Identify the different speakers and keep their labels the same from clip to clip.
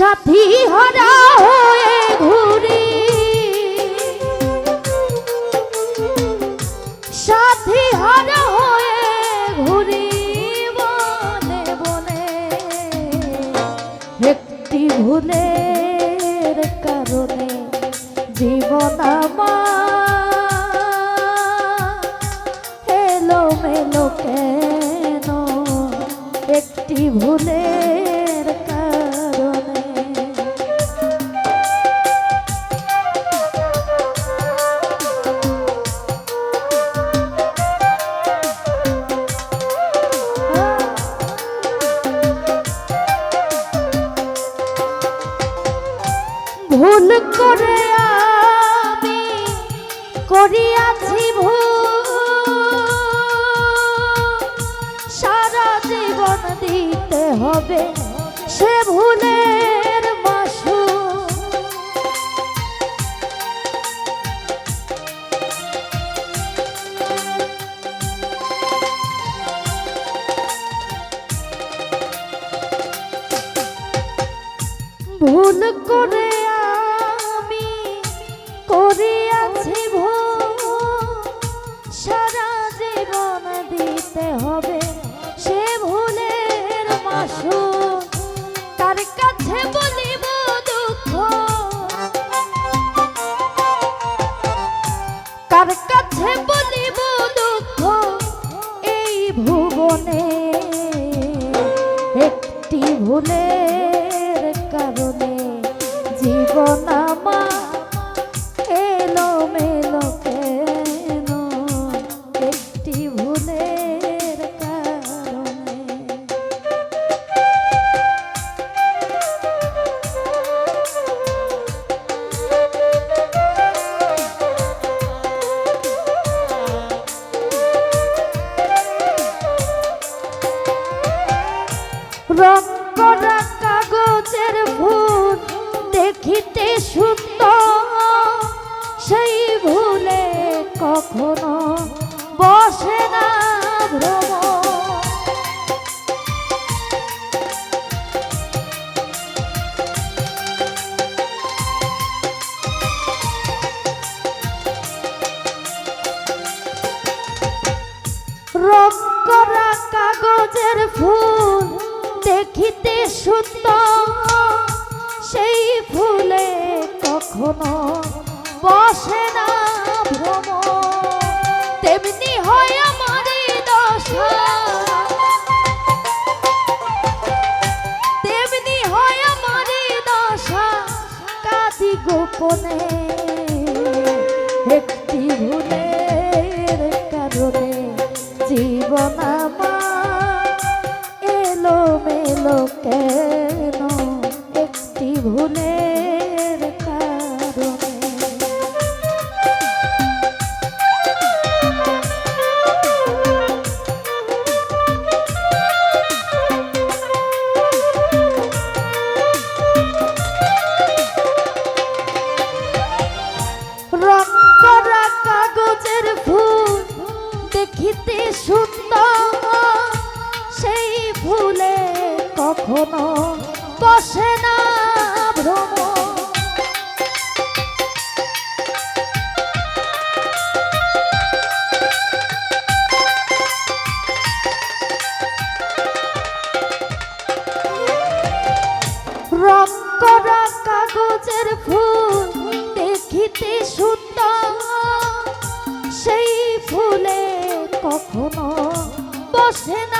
Speaker 1: সাথী হারা হয়ে ঘুরি। সাথী হারা হয়ে ঘুরি বনে বনে একটি ভুলের করিয়াছি সারা জীবন দিতে হবে সে মাসু। ভুল করে ভুলের কারণে জীবন আমার এলো মেলো রং করা কাগজের ফুল দেখিতে সুন্দর সেই ফুলে কখনো বসে না ভ্রম। তেমনি হয় আমার এই দশা। তেমনি হয় আমার এই দশা। কাঁদি গোপনে মেলো কেন একটি ভুলের কখনো বসে না ভ্রম রং কাগজের ফুল দেখিতে সুন্দর। সেই ফুলে কখনো বসে না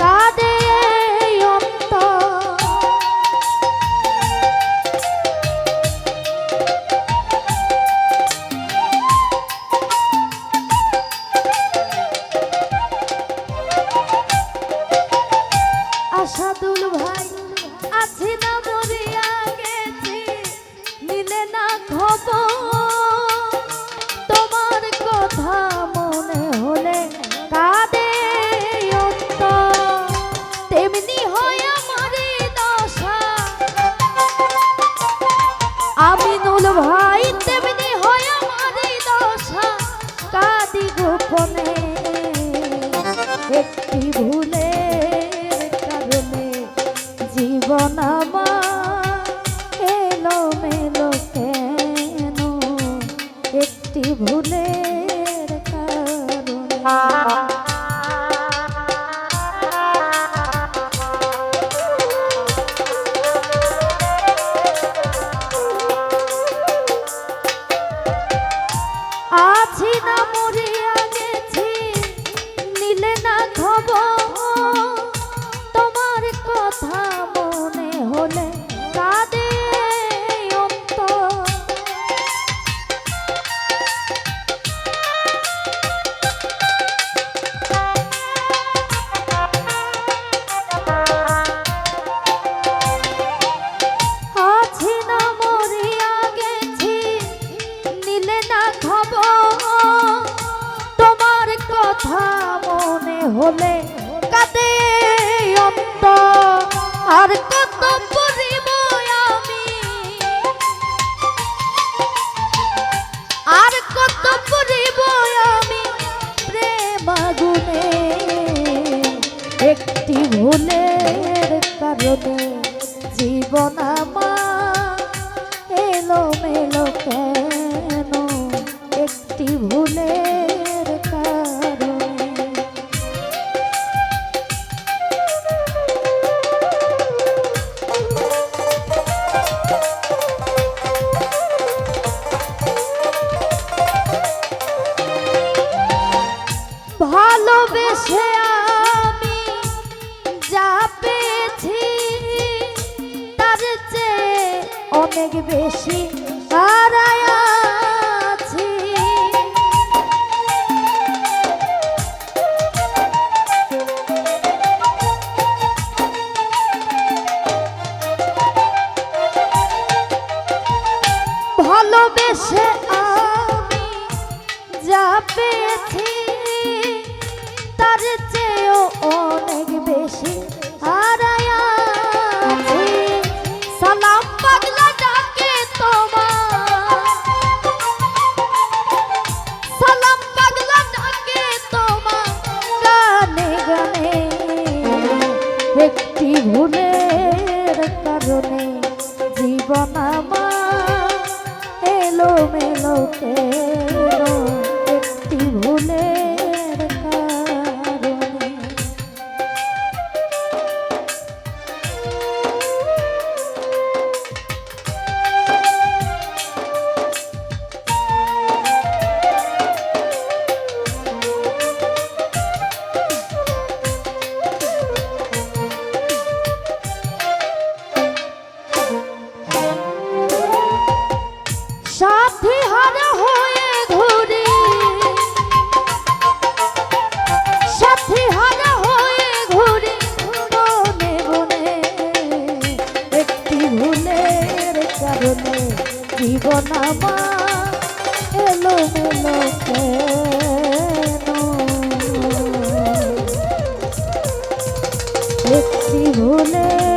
Speaker 1: কাঁদে আশাদুল ভাই আছে না Thank you. জন্যে জীবন আমার এলো মেলো কেন? একটি ভুলের কারণে। ভালোবেসে আমি যাবে অনেক বেশি তারায় আছি। ভালোবেসে আমি যা পেয়েছি তার লোকে একটি ভুলে না মা এলো মেলো কেন একটি হলে